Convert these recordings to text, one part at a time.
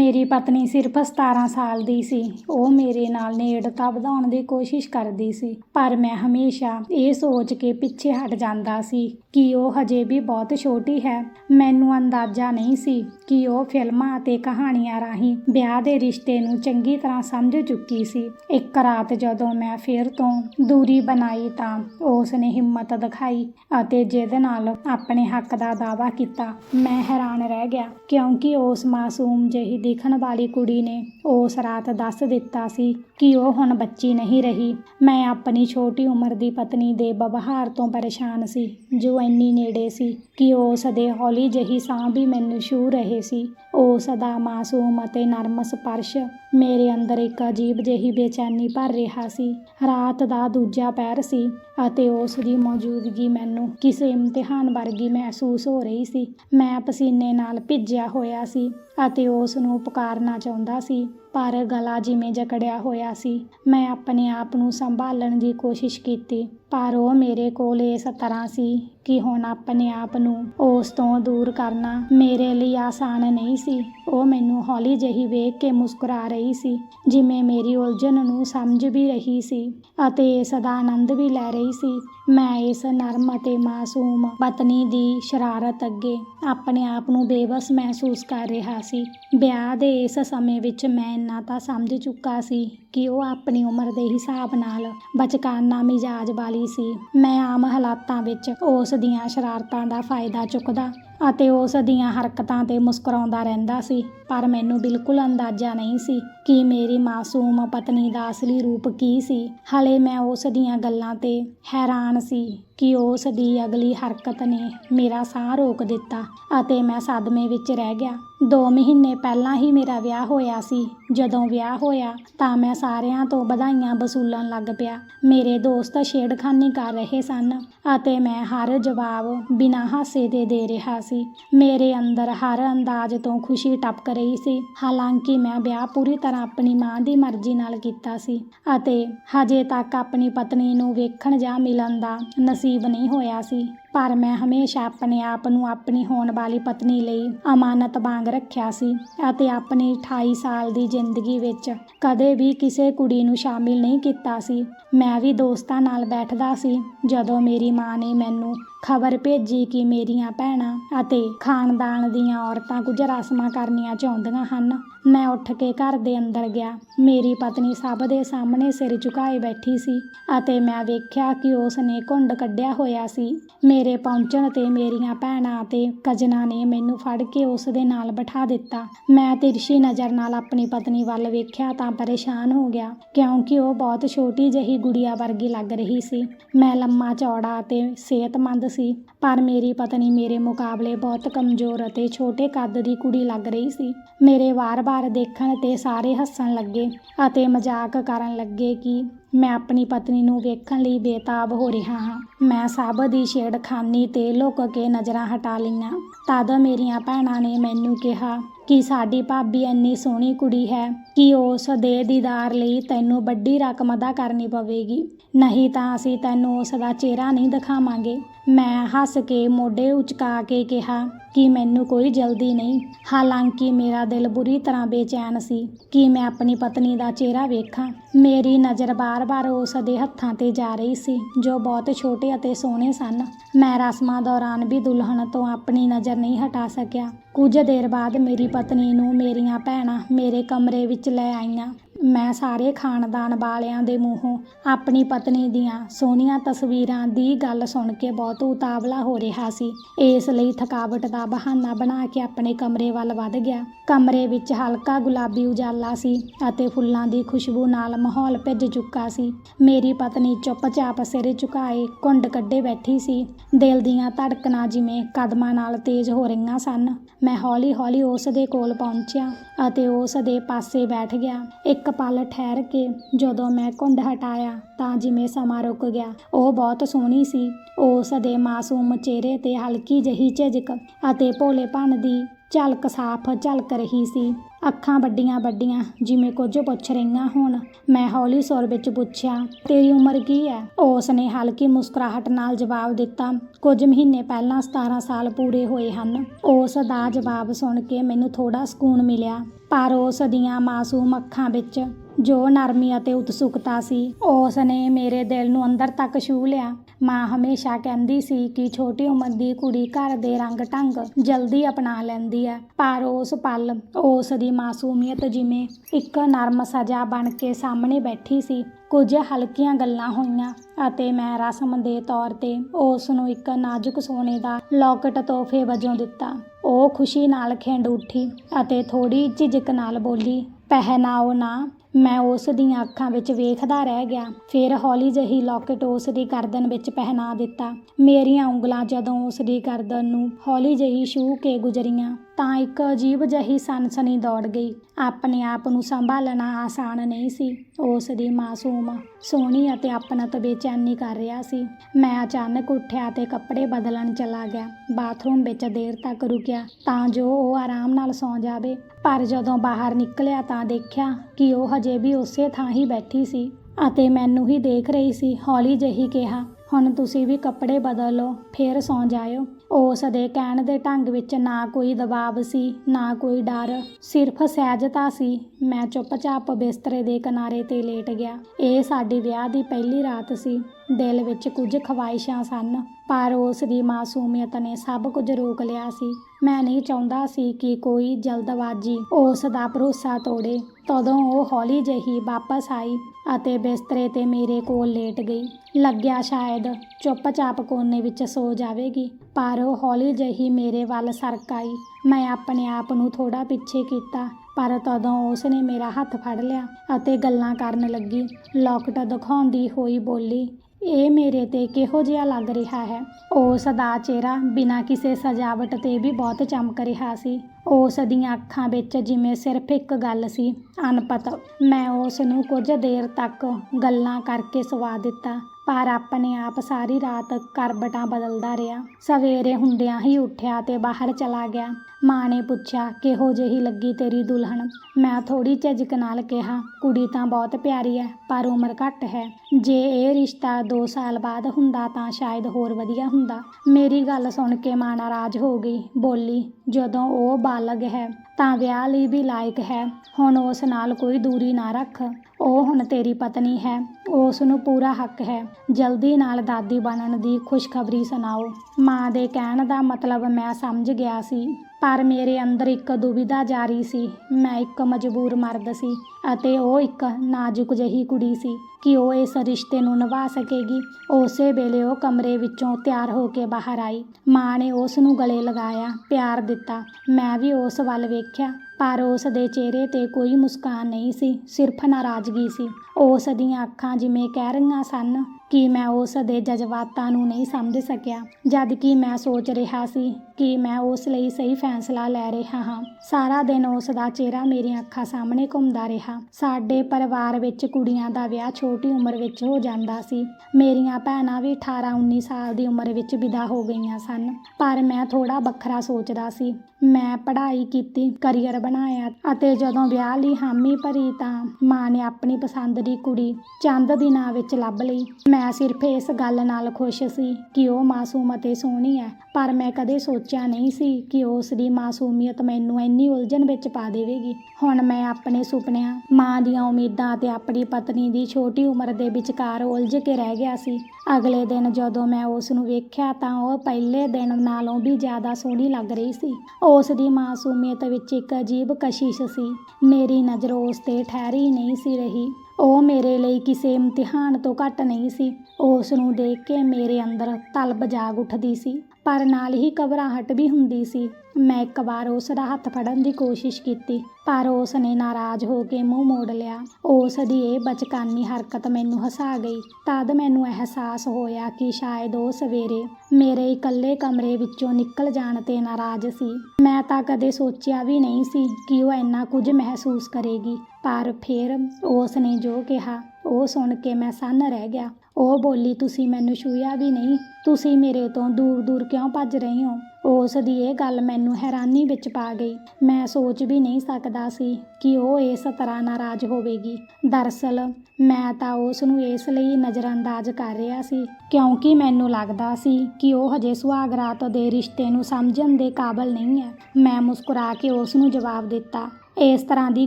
ਮੇਰੀ ਪਤਨੀ ਸਿਰਫ 17 ਸਾਲ ਦੀ ਸੀ। ਉਹ ਮੇਰੇ ਨਾਲ ਨੇੜਤਾ ਵਧਾਉਣ ਦੀ ਕੋਸ਼ਿਸ਼ ਕਰਦੀ ਸੀ, ਪਰ ਮੈਂ ਹਮੇਸ਼ਾ ਇਹ ਸੋਚ ਕੇ ਪਿੱਛੇ ਹਟ ਜਾਂਦਾ ਸੀ ਕਿ ਉਹ ਹਜੇ ਵੀ ਬਹੁਤ ਛੋਟੀ ਹੈ। ਮੈਨੂੰ ਅੰਦਾਜ਼ਾ ਨਹੀਂ ਸੀ ਕਿ ਉਹ ਫਿਲਮਾਂ ਅਤੇ ਕਹਾਣੀਆਂ ਰਾਹੀਂ ਵਿਆਹ ਦੇ ਰਿਸ਼ਤੇ ਨੂੰ ਚੰਗੀ ਤਰ੍ਹਾਂ ਸਮਝ ਚੁੱਕੀ ਸੀ। ਇੱਕ ਰਾਤ ਜਦੋਂ ਮੈਂ ਫਿਰ ਤੋਂ ਦੂਰੀ ਬਣਾਈ ਤਾਂ ਉਸ ਨੇ ਹਿੰਮਤ ਦਿਖਾਈ ਅਤੇ ਜਿਹਦੇ ਨਾਲ ਆਪਣੇ ਹੱਕ ਦਾ ਦਾਅਵਾ ਕੀਤਾ, ਮੈਂ ਹੈਰਾਨ ਰਹਿ ਗਿਆ ਕਿਉਂਕਿ ਉਸ ਮਾਸੂਮ ਜਿਹੀ ਲਿਖਣ ਵਾਲੀ ਕੁੜੀ ਨੇ ਉਸ ਰਾਤ ਦੱਸ ਦਿੱਤਾ ਸੀ ਕਿ ਉਹ ਹੁਣ ਬੱਚੀ ਨਹੀਂ ਰਹੀ। ਮੈਂ ਆਪਣੀ ਛੋਟੀ ਉਮਰ ਦੀ ਪਤਨੀ ਦੇ ਵਿਵਹਾਰ ਤੋਂ ਪਰੇਸ਼ਾਨ ਸੀ। ਜੋ ਇੰਨੀ ਨੇੜੇ ਸੀ ਕਿ ਉਸ ਦੇ ਹੌਲੀ ਜਿਹੀ ਸਾਹ ਵੀ ਮੈਨੂੰ ਛੂ ਰਹੇ ਸੀ। ਉਸ ਦਾ ਮਾਸੂਮ ਅਤੇ ਨਰਮ ਸਪਰਸ਼। ਮੇਰੇ ਅੰਦਰ ਇੱਕ ਅਜੀਬ ਜਿਹੀ ਬੇਚੈਨੀ ਭਰ ਰਿਹਾ ਸੀ। ਰਾਤ ਦਾ ਦੂਜਾ ਪੈਰ ਸੀ ਅਤੇ ਉਸ ਦੀ ਮੌਜੂਦਗੀ ਮੈਨੂੰ ਕਿਸੇ ਇਮਤਿਹਾਨ ਵਰਗੀ ਮਹਿਸੂਸ ਹੋ ਰਹੀ ਸੀ। ਮੈਂ ਪਸੀਨੇ ਨਾਲ ਭਿੱਜਿਆ ਹੋਇਆ ਸੀ ਅਤੇ ਉਸ ਨੂੰ ਪੁਕਾਰਨਾ ਚਾਹੁੰਦਾ ਸੀ। ਪਰ ਗਲਾ ਜਿਵੇਂ ਜਕੜਿਆ ਹੋਇਆ ਸੀ, ਮੈਂ ਆਪਣੇ ਆਪ ਨੂੰ ਸੰਭਾਲਣ ਦੀ ਕੋਸ਼ਿਸ਼ ਕੀਤੀ, ਪਰ ਉਹ ਮੇਰੇ ਕੋਲ ਇਸ ਤਰ੍ਹਾਂ ਸੀ ਕਿ ਹੁਣ ਆਪਣੇ ਆਪ ਨੂੰ ਉਸ ਤੋਂ ਦੂਰ ਕਰਨਾ ਮੇਰੇ ਲਈ ਆਸਾਨ ਨਹੀਂ ਸੀ। ਉਹ ਮੈਨੂੰ ਹੌਲੀ ਜਿਹੀ ਵੇਖ ਕੇ ਮੁਸਕਰਾ ਰਹੀ ਸੀ, ਜਿਵੇਂ ਮੇਰੀ ਉਲਝਣ ਨੂੰ ਸਮਝ ਵੀ ਰਹੀ ਸੀ ਅਤੇ ਇਸ ਦਾ ਆਨੰਦ ਵੀ ਲੈ ਰਹੀ ਸੀ। ਮੈਂ ਇਸ ਨਰਮ ਅਤੇ ਮਾਸੂਮ ਪਤਨੀ ਦੀ ਸ਼ਰਾਰਤ ਅੱਗੇ ਆਪਣੇ ਆਪ ਨੂੰ ਬੇਬਸ ਮਹਿਸੂਸ ਕਰ ਰਿਹਾ ਸੀ। ਵਿਆਹ ਦੇ ਇਸ ਸਮੇਂ ਵਿੱਚ ਮੈਂ ਇੰਨਾ ਤਾਂ ਸਮਝ ਚੁੱਕਾ ਸੀ। ਕਿ ਉਹ ਆਪਣੀ ਉਮਰ ਦੇ ਹਿਸਾਬ ਨਾਲ ਬਚਕਾਨਾ ਮਿਜਾਜ ਵਾਲੀ ਸੀ। ਮੈਂ ਆਮ ਹਾਲਾਤਾਂ ਵਿੱਚ ਉਸ ਦੀਆਂ ਸ਼ਰਾਰਤਾਂ ਦਾ ਫਾਇਦਾ ਚੁੱਕਦਾ ਅਤੇ ਉਸ ਦੀਆਂ ਹਰਕਤਾਂ ਤੇ ਮੁਸਕਰਾਉਂਦਾ ਰਹਿੰਦਾ ਸੀ, ਪਰ ਮੈਨੂੰ ਬਿਲਕੁਲ ਅੰਦਾਜ਼ਾ ਨਹੀਂ ਸੀ ਕਿ ਮੇਰੀ ਮਾਸੂਮ ਪਤਨੀ ਦਾ ਅਸਲੀ ਰੂਪ ਕੀ ਸੀ। ਹਲੇ ਮੈਂ ਉਸ ਦੀਆਂ ਗੱਲਾਂ ਤੇ ਹੈਰਾਨ ਸੀ ਕਿ ਉਸ ਦੀ ਅਗਲੀ ਹਰਕਤ ਨੇ ਮੇਰਾ ਸਾਹ ਰੋਕ ਦਿੱਤਾ ਅਤੇ ਮੈਂ ਸਦਮੇ ਵਿੱਚ ਰਹਿ ਗਿਆ। 2 ਮਹੀਨੇ ਪਹਿਲਾਂ ਹੀ ਮੇਰਾ ਵਿਆਹ ਹੋਇਆ ਸੀ। ਜਦੋਂ ਵਿਆਹ ਹੋਇਆ ਤਾਂ ਮੈਂ ਸਾਰਿਆਂ ਤੋਂ ਵਧਾਈਆਂ ਵਸੂਲਣ ਲੱਗ ਪਿਆ। ਮੇਰੇ ਦੋਸਤ ਛੇੜਖਾਨੀ ਕਰ ਰਹੇ ਸਨ ਅਤੇ ਮੈਂ ਹਰ ਜਵਾਬ ਬਿਨਾਂ ਹਾਸੇ ਦੇ ਦੇ ਰਿਹਾ ਸੀ। ਮੇਰੇ ਅੰਦਰ ਹਰ ਅੰਦਾਜ਼ ਤੋਂ ਖੁਸ਼ੀ ਟਪਕ ਰਹੀ ਸੀ। ਹਾਲਾਂਕਿ ਮੈਂ ਵਿਆਹ ਪੂਰੀ ਤਰ੍ਹਾਂ ਆਪਣੀ ਮਾਂ ਦੀ ਮਰਜ਼ੀ ਨਾਲ ਕੀਤਾ ਸੀ ਅਤੇ ਹਜੇ ਤੱਕ ਆਪਣੀ ਪਤਨੀ ਨੂੰ ਵੇਖਣ ਜਾਂ ਮਿਲਣ ਦਾ ਨਸੀਬ ਨਹੀਂ ਹੋਇਆ ਸੀ। ਪਰ ਮੈਂ ਹਮੇਸ਼ਾ ਆਪਣੇ ਆਪ ਨੂੰ ਆਪਣੀ ਹੋਣ ਵਾਲੀ ਪਤਨੀ ਲਈ ਅਮਾਨਤ ਵਾਂਗ ਰੱਖਿਆ ਸੀ ਅਤੇ ਆਪਣੀ 28 ਸਾਲ ਦੀ ਜ਼ਿੰਦਗੀ ਵਿੱਚ ਕਦੇ ਵੀ ਕਿਸੇ ਕੁੜੀ ਨੂੰ ਸ਼ਾਮਿਲ ਨਹੀਂ ਕੀਤਾ ਸੀ। ਮੈਂ ਵੀ ਦੋਸਤਾਂ ਨਾਲ ਬੈਠਦਾ ਸੀ ਜਦੋਂ ਮੇਰੀ ਮਾਂ ਨੇ ਮੈਨੂੰ ਖਬਰ ਭੇਜੀ ਕਿ ਮੇਰੀਆਂ ਭੈਣਾਂ ਅਤੇ ਖਾਨਦਾਨ ਦੀਆਂ ਔਰਤਾਂ ਕੁਝ ਰਸਮਾਂ ਕਰਨੀਆਂ ਚਾਹੁੰਦੀਆਂ ਹਨ। ਮੈਂ ਉੱਠ ਕੇ ਘਰ ਦੇ ਅੰਦਰ ਗਿਆ। ਮੇਰੀ ਪਤਨੀ ਸਭ ਦੇ ਸਾਹਮਣੇ ਸਿਰ ਝੁਕਾਏ ਬੈਠੀ ਸੀ ਅਤੇ ਮੈਂ ਵੇਖਿਆ ਕਿ ਉਸ ਨੇ ਘੁੰਡ ਕੱਢਿਆ ਹੋਇਆ ਸੀ। ਮੇਰੇ ਪਹੁੰਚਣ ਤੇ ਮੇਰੀਆਂ ਭੈਣਾਂ ਅਤੇ ਕਜਨਾਂ ਨੇ ਮੈਨੂੰ ਫੜ ਕੇ ਉਸ ਦੇ ਨਾਲ ਬਿਠਾ ਦਿੱਤਾ। ਮੈਂ ਤਿਰਛੀ ਨਜ਼ਰ ਨਾਲ ਆਪਣੀ ਪਤਨੀ ਵੱਲ ਵੇਖਿਆ ਤਾਂ ਪਰੇਸ਼ਾਨ ਹੋ ਗਿਆ, ਕਿਉਂਕਿ ਉਹ ਬਹੁਤ ਛੋਟੀ ਜਿਹੀ ਗੁੜੀਆ ਵਰਗੀ ਲੱਗ ਰਹੀ ਸੀ। ਮੈਂ ਲੰਮਾ ਚੌੜਾ ਅਤੇ ਸਿਹਤਮੰਦ ਸੀ। ਪਰ ਮੇਰੀ ਪਤਨੀ ਮੇਰੇ ਮੁਕਾਬਲੇ ਬਹੁਤ ਕਮਜ਼ੋਰ ਅਤੇ ਛੋਟੇ ਕੱਦ ਦੀ ਕੁੜੀ ਲੱਗ ਰਹੀ ਸੀ। ਮੇਰੇ ਵਾਰ-ਵਾਰ ਦੇਖਣ ਤੇ ਸਾਰੇ ਹੱਸਣ ਲੱਗੇ ਅਤੇ ਮਜ਼ਾਕ ਕਰਨ ਲੱਗੇ ਕਿ ਮੈਂ ਆਪਣੀ ਪਤਨੀ ਨੂੰ ਵੇਖਣ ਲਈ ਬੇਤਾਬ ਹੋ ਰਿਹਾ ਹਾਂ। ਮੈਂ ਸਭ ਦੀ ਛੇੜਖਾਨੀ ਤੇ ਲੁੱਕ ਕੇ ਨਜ਼ਰਾਂ ਹਟਾ ਲਈਆਂ। ਤਦ ਮੇਰੀਆਂ ਭੈਣਾਂ ਨੇ ਮੈਨੂੰ ਕਿਹਾ ਕਿ ਸਾਡੀ ਭਾਬੀ ਇੰਨੀ ਸੋਹਣੀ ਕੁੜੀ ਹੈ ਕਿ ਉਸ ਦੇ ਦੀਦਾਰ ਲਈ ਤੈਨੂੰ ਵੱਡੀ ਰਕਮ ਅਦਾ ਕਰਨੀ ਪਵੇਗੀ। ਨਹੀਂ ਤਾਂ ਅਸੀਂ ਤੈਨੂੰ ਉਸ ਦਾ ਚਿਹਰਾ ਨਹੀਂ ਦਿਖਾਵਾਂਗੇ। ਮੈਂ ਹੱਸ ਕੇ ਮੋਢੇ ਉਚਕਾ ਕੇ ਕਿਹਾ ਕਿ ਮੈਨੂੰ ਕੋਈ ਜਲਦੀ ਨਹੀਂ। ਹਾਲਾਂਕਿ ਮੇਰਾ ਦਿਲ ਬੁਰੀ ਤਰ੍ਹਾਂ ਬੇਚੈਨ ਸੀ ਕਿ ਮੈਂ ਆਪਣੀ ਪਤਨੀ ਦਾ ਚਿਹਰਾ ਵੇਖਾਂ। ਮੇਰੀ ਨਜ਼ਰ ਬਾਰ-ਬਾਰ ਉਸ ਦੇ ਹੱਥਾਂ ਤੇ ਜਾ ਰਹੀ ਸੀ, ਜੋ ਬਹੁਤ ਛੋਟੇ ਅਤੇ ਸੋਹਣੇ ਸਨ। ਮੈਂ ਰਸਮਾਂ ਦੌਰਾਨ ਵੀ ਦੁਲਹਨ ਤੋਂ ਆਪਣੀ ਨਜ਼ਰ ਨਹੀਂ ਹਟਾ ਸਕਿਆ। ਕੁਝ ਦੇਰ ਬਾਅਦ ਮੇਰੀ ਪਤਨੀ ਨੂੰ ਮੇਰੀਆਂ ਭੈਣਾਂ ਮੇਰੇ ਕਮਰੇ ਵਿੱਚ ਲੈ ਆਈਆਂ। ਮੈਂ ਸਾਰੇ ਖਾਨਦਾਨ ਵਾਲਿਆਂ ਦੇ ਮੂੰਹੋਂ ਆਪਣੀ ਪਤਨੀ ਦੀਆਂ ਸੋਹਣੀਆਂ ਤਸਵੀਰਾਂ ਦੀ ਗੱਲ ਸੁਣ ਕੇ ਬਹੁਤ ਉਤਾਵਲਾ ਹੋ ਰਿਹਾ ਸੀ। ਇਸ ਲਈ ਥਕਾਵਟ ਦਾ ਬਹਾਨਾ ਬਣਾ ਕੇ ਆਪਣੇ ਕਮਰੇ ਵੱਲ ਵੱਧ ਗਿਆ। ਕਮਰੇ ਵਿੱਚ ਹਲਕਾ ਗੁਲਾਬੀ ਉਜਾਲਾ ਸੀ ਅਤੇ ਫੁੱਲਾਂ ਦੀ ਖੁਸ਼ਬੂ ਨਾਲ ਮਾਹੌਲ ਭਿੱਜ ਚੁੱਕਾ ਸੀ। ਮੇਰੀ ਪਤਨੀ ਚੁੱਪਚਾਪ ਸਿਰ ਝੁਕਾਏ ਕੁੰਡ ਕੱਢੇ ਬੈਠੀ ਸੀ। ਦਿਲ ਦੀਆਂ ਧੜਕਣਾਂ ਜਿਵੇਂ ਕਦਮਾਂ ਨਾਲ ਤੇਜ਼ ਹੋ ਰਹੀਆਂ ਸਨ। ਮੈਂ ਹੌਲੀ-ਹੌਲੀ ਉਸ ਦੇ ਕੋਲ ਪਹੁੰਚਿਆ ਅਤੇ ਉਸ ਦੇ ਪਾਸੇ ਬੈਠ ਗਿਆ। ਇੱਕ ਪਲ ਠਹਿਰ ਕੇ ਜਦੋਂ ਮੈਂ ਘੁੰਡ ਹਟਾਇਆ ਤਾਂ ਜਿਵੇਂ ਸਮਾਂ ਰੁਕ ਗਿਆ। ਉਹ ਬਹੁਤ ਸੋਹਣੀ ਸੀ। ਉਸ ਦੇ ਮਾਸੂਮ ਚਿਹਰੇ ਤੇ ਹਲਕੀ ਜਿਹੀ ਝਿਜਕ ਅਤੇ ਭੋਲੇਪਨ ਦੀ ਝਲਕ ਸਾਫ਼ ਝਲਕ ਰਹੀ ਸੀ। ਅੱਖਾਂ ਵੱਡੀਆਂ ਵੱਡੀਆਂ ਜਿਵੇਂ ਕੁਝ ਪੁੱਛ ਰਹੀਆਂ ਹੋਣ। ਮੈਂ ਹੌਲੀ ਸੁਰ ਵਿੱਚ ਪੁੱਛਿਆ, ਤੇਰੀ ਉਮਰ ਕੀ ਹੈ? ਉਸ ਨੇ ਹਲਕੀ ਮੁਸਕਰਾਹਟ ਨਾਲ ਜਵਾਬ ਦਿੱਤਾ, ਕੁਝ ਮਹੀਨੇ ਪਹਿਲਾਂ 17 ਸਾਲ ਪੂਰੇ ਹੋਏ ਹਨ। ਉਸ ਦਾ ਜਵਾਬ ਸੁਣ ਕੇ ਮੈਨੂੰ ਥੋੜਾ ਸਕੂਨ ਮਿਲਿਆ। ਪਰ ਉਸ ਦੀਆਂ ਮਾਸੂਮ ਅੱਖਾਂ ਵਿੱਚ ਜੋ ਨਰਮੀ ਅਤੇ ਉਤਸੁਕਤਾ ਸੀ ਉਸ ਨੇ ਮੇਰੇ ਦਿਲ ਨੂੰ ਅੰਦਰ ਤੱਕ ਛੂਹ ਲਿਆ। ਮਾਂ ਹਮੇਸ਼ਾ ਕਹਿੰਦੀ ਸੀ ਕਿ ਛੋਟੀ ਉਮਰ ਦੀ ਕੁੜੀ ਘਰ ਦੇ ਰੰਗ ਢੰਗ ਜਲਦੀ ਅਪਣਾ ਲੈਂਦੀ ਹੈ, ਪਰ ਉਸ ਪਲ ਉਸ ਦੀ ਮਾਸੂਮੀਅਤ ਜਿਵੇਂ ਇੱਕ ਨਰਮ ਸਜ਼ਾ ਬਣ ਕੇ ਸਾਹਮਣੇ ਬੈਠੀ ਸੀ। ਕੁਝ ਹਲਕੀਆਂ ਗੱਲਾਂ ਹੋਈਆਂ ਅਤੇ ਮੈਂ ਰਸਮ ਦੇ ਤੌਰ ਤੇ ਉਸ ਨੂੰ ਇੱਕ ਨਾਜ਼ੁਕ ਸੋਨੇ ਦਾ ਲੌਕਟ ਤੋਹਫੇ ਵਜੋਂ ਦਿੱਤਾ। ਉਹ ਖੁਸ਼ੀ ਨਾਲ ਖਿੰਡ ਉੱਠੀ ਅਤੇ ਥੋੜੀ ਝਿਜਕ ਨਾਲ ਬੋਲੀ, ਪਹਿਨਾਓ ਨਾ, ਮੈਂ ਉਸ ਦੀਆਂ ਅੱਖਾਂ ਵਿੱਚ ਵੇਖਦਾ ਰਹਿ ਗਿਆ। ਫਿਰ ਹੌਲੀ ਜਿਹੀ ਲੋਕਟ ਉਸ ਦੀ ਗਰਦਨ ਵਿੱਚ ਪਹਿਨਾ ਦਿੱਤਾ। ਮੇਰੀਆਂ ਉਂਗਲਾਂ ਜਦੋਂ ਉਸ ਦੀ ਗਰਦਨ ਨੂੰ ਹੌਲੀ ਜਹੀ ਛੂਹ ਕੇ ਗੁਜ਼ਰੀਆਂ ਤਾਂ ਇੱਕ ਅਜੀਬ ਜਿਹੀ ਸਨਸਨੀ ਦੌੜ ਗਈ। ਆਪਣੇ ਆਪ ਨੂੰ ਸੰਭਾਲਣਾ ਆਸਾਨ ਨਹੀਂ ਸੀ। ਉਸ ਦੀ ਮਾਸੂਮ ਸੋਹਣੀ ਅਤੇ ਆਪਣਤ ਬੇਚੈਨੀ ਕਰ ਰਿਹਾ ਸੀ। ਮੈਂ ਅਚਾਨਕ ਉੱਠਿਆ ਤੇ ਕੱਪੜੇ ਬਦਲਣ ਚਲਾ ਗਿਆ। ਬਾਥਰੂਮ ਵਿੱਚ ਦੇਰ ਤੱਕ ਰੁਕਿਆ ਤਾਂ ਜੋ ਉਹ ਆਰਾਮ ਨਾਲ ਸੌਂ ਜਾਵੇ। ਪਰ ਜਦੋਂ ਬਾਹਰ ਨਿਕਲਿਆ ਤਾਂ ਦੇਖਿਆ ਕਿ ਉਹ ਹਜੇ ਵੀ ਉਸੇ ਥਾਂ ਹੀ ਬੈਠੀ ਸੀ ਅਤੇ ਮੈਨੂੰ ਹੀ ਦੇਖ ਰਹੀ ਸੀ। ਹੌਲੀ ਜਿਹੀ ਕਿਹਾ, ਹੁਣ ਤੁਸੀਂ ਵੀ ਕੱਪੜੇ ਬਦਲ ਲਓ, ਫਿਰ ਸੌਂ ਜਾਇਓ। ਉਸ ਦੇ ਕਹਿਣ ਦੇ ਢੰਗ ਵਿੱਚ ਨਾ ਕੋਈ ਦਬਾਅ ਸੀ, ਨਾ ਕੋਈ ਡਰ। ਸਿਰਫ ਸਹਿਜਤਾ ਸੀ। ਮੈਂ ਚੁੱਪਚਾਪ ਬਿਸਤਰੇ ਦੇ ਕਿਨਾਰੇ ਤੇ ਲੇਟ ਗਿਆ। ਇਹ ਸਾਡੀ ਵਿਆਹ ਦੀ ਪਹਿਲੀ ਰਾਤ ਸੀ। ਦਿਲ ਵਿੱਚ ਕੁਝ ਖਵਾਇਸ਼ਾਂ ਸਨ, ਪਰ ਉਸ ਦੀ ਮਾਸੂਮੀਅਤ ਨੇ ਸਭ ਕੁਝ ਰੋਕ ਲਿਆ ਸੀ। ਮੈਂ ਨਹੀਂ ਚਾਹੁੰਦਾ ਸੀ ਕਿ ਕੋਈ ਜਲਦਬਾਜ਼ੀ ਉਸ ਦਾ ਭਰੋਸਾ ਤੋੜੇ। ਤਦੋਂ ਉਹ ਹੌਲੀ ਜਿਹੀ ਵਾਪਸ ਆਈ ਅਤੇ ਬਿਸਤਰੇ ਤੇ ਮੇਰੇ ਕੋਲ ਲੇਟ ਗਈ। ਲੱਗਿਆ ਸ਼ਾਇਦ ਚੁੱਪਚਾਪ ਕੋਨੇ ਵਿੱਚ ਸੋ ਜਾਵੇਗੀ। ਪਰ ਉਹ ਹੌਲੀ ਜਿਹੀ ਮੇਰੇ ਵੱਲ ਸਰਕ ਆਈ ਮੈਂ ਆਪਣੇ ਆਪ ਨੂੰ ਥੋੜਾ ਪਿੱਛੇ ਕੀਤਾ, ਪਰ ਤਦੋਂ ਉਸ ਨੇ ਮੇਰਾ ਹੱਥ ਫੜ ਲਿਆ ਅਤੇ ਗੱਲਾਂ ਕਰਨ ਲੱਗੀ। ਲੋਕਟ ਦਿਖਾਉਂਦੀ ਹੋਈ ਬੋਲੀ, ਇਹ ਮੇਰੇ ਤੇ ਕਿਹੋ ਜਿਹਾ ਲੱਗ ਰਿਹਾ ਹੈ? ਉਸ ਦਾ ਚਿਹਰਾ, ਬਿਨਾਂ ਕਿਸੇ ਸਜਾਵਟ ਤੇ ਵੀ ਬਹੁਤ ਚਮਕ ਰਿਹਾ ਸੀ। ਉਸ ਦੀਆਂ ਅੱਖਾਂ ਵਿੱਚ ਜਿਵੇਂ ਸਿਰਫ ਇੱਕ ਗੱਲ ਸੀ, ਅਨਪਤ। ਮੈਂ ਉਸ ਨੂੰ ਕੁਝ ਦੇਰ ਤੱਕ ਗੱਲਾਂ ਕਰਕੇ ਸਵਾ ਦਿੱਤਾ। ਪਰ ਆਪਣੇ ਆਪ ਸਾਰੀ ਰਾਤ ਕਰਬਟਾਂ ਬਦਲਦਾ ਰਿਹਾ। ਸਵੇਰੇ ਹੁੰਦਿਆਂ ਹੀ ਉੱਠਿਆ ਤੇ ਬਾਹਰ ਚਲਾ ਗਿਆ। ਮਾਂ ਨੇ ਪੁੱਛਿਆ, ਕਿਹੋ ਜਿਹੀ ਲੱਗੀ ਤੇਰੀ ਦੁਲਹਨ ਮੈਂ ਥੋੜੀ ਝਿਜਕ ਨਾਲ ਕਿਹਾ, ਕੁੜੀ ਤਾਂ ਬਹੁਤ ਪਿਆਰੀ ਹੈ, ਪਰ ਉਮਰ ਘੱਟ ਹੈ। ਜੇ ਇਹ ਰਿਸ਼ਤਾ 2 ਸਾਲ ਬਾਅਦ ਹੁੰਦਾ ਤਾਂ ਸ਼ਾਇਦ ਹੋਰ ਵਧੀਆ ਹੁੰਦਾ। ਮੇਰੀ ਗੱਲ ਸੁਣ ਕੇ ਮਾਂ ਨਾਰਾਜ਼ ਹੋ ਗਈ। ਬੋਲੀ, ਜਦੋਂ ਉਹ ਬਾਲਗ ਹੈ ਤਾਂ ਵਿਆਹ ਲਈ ਵੀ ਲਾਇਕ ਹੈ। ਹੁਣ ਉਸ ਨਾਲ ਕੋਈ ਦੂਰੀ ਨਾ ਰੱਖ। ਉਹ ਹੁਣ ਤੇਰੀ ਪਤਨੀ ਹੈ। ਉਸ ਨੂੰ ਪੂਰਾ ਹੱਕ ਹੈ। ਜਲਦੀ ਨਾਲ ਦਾਦੀ ਬਣਨ ਦੀ ਖੁਸ਼ਖਬਰੀ ਸੁਣਾਓ। ਮਾਂ ਦੇ ਕਹਿਣ ਦਾ ਮਤਲਬ ਮੈਂ ਸਮਝ ਗਿਆ ਸੀ। ਪਰ ਮੇਰੇ ਅੰਦਰ ਇੱਕ ਦੁਵਿਧਾ ਜਾਰੀ ਸੀ। ਮੈਂ ਇੱਕ ਮਜਬੂਰ ਮਰਦ ਸੀ ਅਤੇ ਉਹ ਇੱਕ ਨਾਜ਼ੁਕ ਜਿਹੀ ਕੁੜੀ ਸੀ ਕਿ ਉਹ ਇਸ ਰਿਸ਼ਤੇ ਨੂੰ ਨਿਭਾ ਸਕੇਗੀ। ਉਸੇ ਵੇਲੇ ਉਹ ਕਮਰੇ ਵਿੱਚੋਂ ਤਿਆਰ ਹੋ ਕੇ ਬਾਹਰ ਆਈ। ਮਾਂ ਨੇ ਉਸ ਨੂੰ ਗਲੇ ਲਗਾਇਆ, ਪਿਆਰ ਦਿੱਤਾ। ਮੈਂ ਵੀ ਉਸ ਵੱਲ ਵੇਖਿਆ, ਪਰ ਉਸ ਦੇ ਚਿਹਰੇ ਤੇ ਕੋਈ ਮੁਸਕਾਨ ਨਹੀਂ ਸੀ, ਸਿਰਫ ਨਾਰਾਜ਼ਗੀ ਸੀ। ਉਸ ਦੀਆਂ ਅੱਖਾਂ ਜਿਵੇਂ ਕਹਿ ਰਹੀਆਂ ਸਨ ਕਿ ਮੈਂ ਉਸ ਦੇ ਜਜ਼ਬਾਤਾਂ ਨੂੰ ਨਹੀਂ ਸਮਝ ਸਕਿਆ, ਜਦ ਕਿ ਮੈਂ ਸੋਚ ਰਿਹਾ ਸੀ ਕਿ ਮੈਂ ਉਸ ਲਈ ਸਹੀ ਫੈਸਲਾ ਲੈ ਰਿਹਾ ਹਾਂ। ਸਾਰਾ ਦਿਨ ਉਸ ਦਾ ਚਿਹਰਾ ਮੇਰੀਆਂ ਅੱਖਾਂ ਸਾਹਮਣੇ ਘੁੰਮਦਾ ਰਿਹਾ। ਸਾਡੇ ਪਰਿਵਾਰ ਵਿੱਚ ਕੁੜੀਆਂ ਦਾ ਵਿਆਹ ਛੋਟੀ ਉਮਰ ਵਿੱਚ ਹੋ ਜਾਂਦਾ ਸੀ। ਮੇਰੀਆਂ ਭੈਣਾਂ ਵੀ 18 19 ਸਾਲ ਦੀ ਉਮਰ ਵਿੱਚ ਵਿਦਾ ਹੋ ਗਈਆਂ ਸਨ। ਪਰ ਮੈਂ ਥੋੜਾ ਵੱਖਰਾ ਸੋਚਦਾ ਸੀ ਮੈਂ ਪੜ੍ਹਾਈ ਕੀਤੀ ਕਰੀਅਰ ਬਣਾਇਆ ਅਤੇ ਜਦੋਂ ਵਿਆਹ ਲਈ ਹਾਮੀ ਭਰੀ ਤਾਂ ਮਾਂ ਨੇ ਆਪਣੀ ਪਸੰਦ ਦੀ ਕੁੜੀ ਚੰਦ ਦਿਨਾਂ ਵਿੱਚ ਲੱਭ ਲਈ। ਮੈਂ ਸਿਰਫ ਇਸ ਗੱਲ ਨਾਲ ਖੁਸ਼ ਸੀ ਕਿ ਉਹ ਮਾਸੂਮ ਅਤੇ ਸੋਹਣੀ ਹੈ, ਪਰ ਮੈਂ ਕਦੇ ਸੋਚਿਆ ਨਹੀਂ ਸੀ ਕਿ ਉਸ ਦੀ ਮਾਸੂਮੀਅਤ ਮੈਨੂੰ ਇੰਨੀ ਉਲਝਣ ਵਿੱਚ ਪਾ ਦੇਵੇਗੀ। ਹੁਣ ਮੈਂ ਆਪਣੇ ਸੁਪਨਿਆਂ, ਮਾਂ ਦੀਆਂ ਉਮੀਦਾਂ ਅਤੇ ਆਪਣੀ ਪਤਨੀ ਦੀ ਛੋਟੀ ਉਮਰ ਦੇ ਵਿਚਕਾਰ ਉਲਝ ਕੇ ਰਹਿ ਗਿਆ ਸੀ। ਅਗਲੇ ਦਿਨ ਜਦੋਂ ਮੈਂ ਉਸ ਨੂੰ ਵੇਖਿਆ ਤਾਂ ਉਹ ਪਹਿਲੇ ਦਿਨ ਨਾਲੋਂ ਵੀ ਜ਼ਿਆਦਾ ਸੋਹਣੀ ਲੱਗ ਰਹੀ ਸੀ। ਉਸ ਦੀ ਮਾਸੂਮੀਅਤ ਵਿੱਚ ਇੱਕ ਅਜੀਬ ਕਸ਼ਿਸ਼ ਸੀ। ਮੇਰੀ ਨਜ਼ਰ ਉਸ ਤੇ ਠਹਿਰੀ ਨਹੀਂ ਸੀ ਰਹੀ। ਉਹ ਮੇਰੇ ਲਈ ਕਿਸੇ ਇਮਤਿਹਾਨ ਤੋਂ ਘੱਟ ਨਹੀਂ ਸੀ। ਉਸ ਨੂੰ ਦੇਖ ਕੇ ਮੇਰੇ ਅੰਦਰ ਤਲਬ ਜਾਗ ਉੱਠਦੀ ਸੀ। ਪਰ ਨਾਲ ਹੀ ਘਬਰਾਹਟ ਵੀ ਹੁੰਦੀ ਸੀ। ਮੈਂ ਇੱਕ ਵਾਰ ਉਸ ਦਾ ਹੱਥ ਫੜਨ ਦੀ ਕੋਸ਼ਿਸ਼ ਕੀਤੀ, ਪਰ ਉਸ ਨੇ ਨਾਰਾਜ਼ ਹੋ ਕੇ ਮੂੰਹ ਮੋੜ ਲਿਆ। ਉਸ ਦੀ ਇਹ ਬਚਕਾਨੀ ਹਰਕਤ ਮੈਨੂੰ ਹਸਾ ਗਈ। ਤਦ ਮੈਨੂੰ ਅਹਿਸਾਸ ਹੋਇਆ ਕਿ ਸ਼ਾਇਦ ਉਹ ਸਵੇਰੇ ਮੇਰੇ ਇਕੱਲੇ ਕਮਰੇ ਵਿੱਚੋਂ ਨਿਕਲ ਜਾਣ ਤੇ ਨਾਰਾਜ਼ ਸੀ। ਮੈਂ ਤਾਂ ਕਦੇ ਸੋਚਿਆ ਵੀ ਨਹੀਂ ਸੀ ਕਿ ਉਹ ਇੰਨਾ ਕੁਝ ਮਹਿਸੂਸ ਕਰੇਗੀ। ਪਰ ਫਿਰ ਉਸ ਨੇ ਜੋ ਕਿਹਾ, ਉਹ ਸੁਣ ਕੇ ਮੈਂ ਸੰਨ ਰਹਿ ਗਿਆ। ਉਹ ਬੋਲੀ, ਤੁਸੀਂ ਮੈਨੂੰ ਛੂਇਆ ਵੀ ਨਹੀਂ, ਤੁਸੀਂ ਮੇਰੇ ਤੋਂ ਦੂਰ ਦੂਰ ਕਿਉਂ ਭੱਜ ਰਹੇ ਹੋ? ਉਸ ਦੀ ਇਹ ਗੱਲ ਮੈਨੂੰ ਹੈਰਾਨੀ ਵਿੱਚ ਪਾ ਗਈ। ਮੈਂ ਸੋਚ ਵੀ ਨਹੀਂ ਸਕਦਾ ਸੀ ਕਿ ਉਹ ਇਸ ਤਰ੍ਹਾਂ ਨਾਰਾਜ਼ ਹੋਵੇਗੀ। ਦਰਅਸਲ ਮੈਂ ਤਾਂ ਉਸ ਨੂੰ ਇਸ ਲਈ ਨਜ਼ਰਅੰਦਾਜ਼ ਕਰ ਰਿਹਾ ਸੀ, ਕਿਉਂਕਿ ਮੈਨੂੰ ਲੱਗਦਾ ਸੀ ਕਿ ਉਹ ਹਜੇ ਸੁਹਾਗ ਰਾਤ ਦੇ ਰਿਸ਼ਤੇ ਨੂੰ ਸਮਝਣ ਦੇ ਕਾਬਲ ਨਹੀਂ ਹੈ। ਮੈਂ ਮੁਸਕਰਾ ਕੇ ਉਸ ਨੂੰ ਜਵਾਬ ਦਿੱਤਾ, ਇਸ ਤਰ੍ਹਾਂ ਦੀ